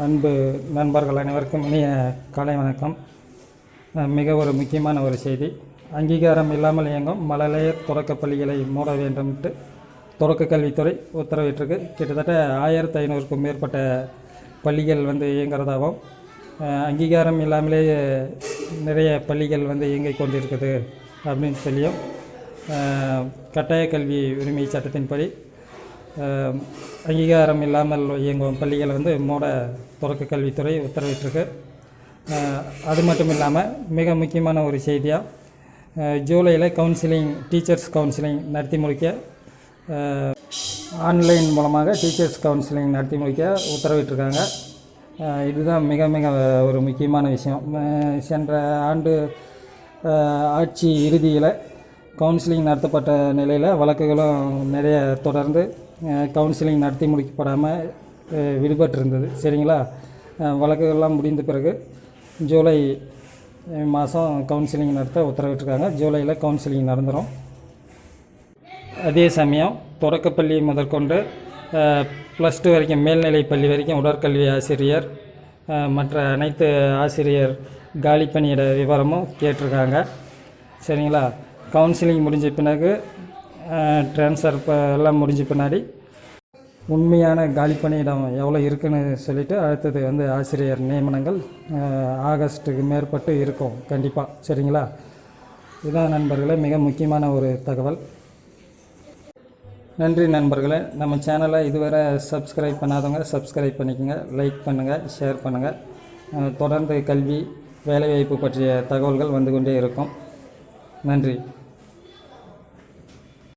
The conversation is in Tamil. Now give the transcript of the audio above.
அன்பு நண்பர்கள் அனைவருக்கும் இனிய காலை வணக்கம். மிக ஒரு முக்கியமான ஒரு செய்தி. அங்கீகாரம் இல்லாமல் இயங்கும் மழலையர் தொடக்கப் பள்ளிகளை மூட வேண்டும்ட்டு தொடக்க கல்வித்துறை உத்தரவிட்டிருக்கு. கிட்டத்தட்ட ஆயிரத்து ஐநூறுக்கும் மேற்பட்ட பள்ளிகள் வந்து இயங்குறதாகவும் அங்கீகாரம் இல்லாமலே நிறைய பள்ளிகள் வந்து இயங்கிக் கொண்டிருக்குது அப்படின்னு சொல்லியும் கட்டாய கல்வி உரிமை சட்டத்தின்படி அங்கீகாரம் இல்லாமல் இயங்கும் பள்ளிகளை வந்து மூட தொடக்க கல்வித்துறை உத்தரவிட்டிருக்கு. அது மட்டும் இல்லாமல் மிக முக்கியமான ஒரு செய்தியாக ஜூலையில் கவுன்சிலிங் டீச்சர்ஸ் கவுன்சிலிங் நடத்தி முடிக்க ஆன்லைன் மூலமாக டீச்சர்ஸ் கவுன்சிலிங் நடத்தி முடிக்க உத்தரவிட்டிருக்காங்க. இதுதான் மிக மிக ஒரு முக்கியமான விஷயம். சென்ற ஆண்டு ஆட்சி இறுதியில் கவுன்சிலிங் நடத்தப்பட்ட நிலையில் வழக்குகளும் நிறைய தொடர்ந்து கவுன்சிலிங் நடத்தி முடிக்கப்படாமல் விடுபட்டிருந்தது. சரிங்களா? வழக்குகள்லாம் முடிந்த பிறகு ஜூலை மாதம் கவுன்சிலிங் நடத்த உத்தரவிட்டிருக்காங்க. ஜூலையில் கவுன்சிலிங் நடந்துடும் அதே சமயம் தொடக்கப்பள்ளி முதற்கொண்டு ப்ளஸ் டூ வரைக்கும் மேல்நிலை பள்ளி வரைக்கும் உடற்கல்வி ஆசிரியர் மற்ற அனைத்து ஆசிரியர் காலி பணியிட விவரமும் கேட்டிருக்காங்க. சரிங்களா? கவுன்சிலிங் முடிஞ்ச பிறகு ட்ரான்ஸ்ஃபர் எல்லாம் முடிஞ்ச பின்னாடி உண்மையான காலி பணியிடம் எவ்வளோ இருக்குன்னு சொல்லிவிட்டு அடுத்தது வந்து ஆசிரியர் நியமனங்கள் ஆகஸ்ட்டுக்கு மேற்பட்டு இருக்கும். கண்டிப்பாக சரிங்களா? இதுதான் நண்பர்களே மிக முக்கியமான ஒரு தகவல். நன்றி நண்பர்களே. நம்ம சேனலை இதுவரை சப்ஸ்கிரைப் பண்ணாதவங்க சப்ஸ்கிரைப் பண்ணிக்கோங்க. லைக் பண்ணுங்கள் ஷேர் பண்ணுங்கள் தொடர்ந்து கல்வி வேலைவாய்ப்பு பற்றிய தகவல்கள் வந்து கொண்டே இருக்கும். நன்றி.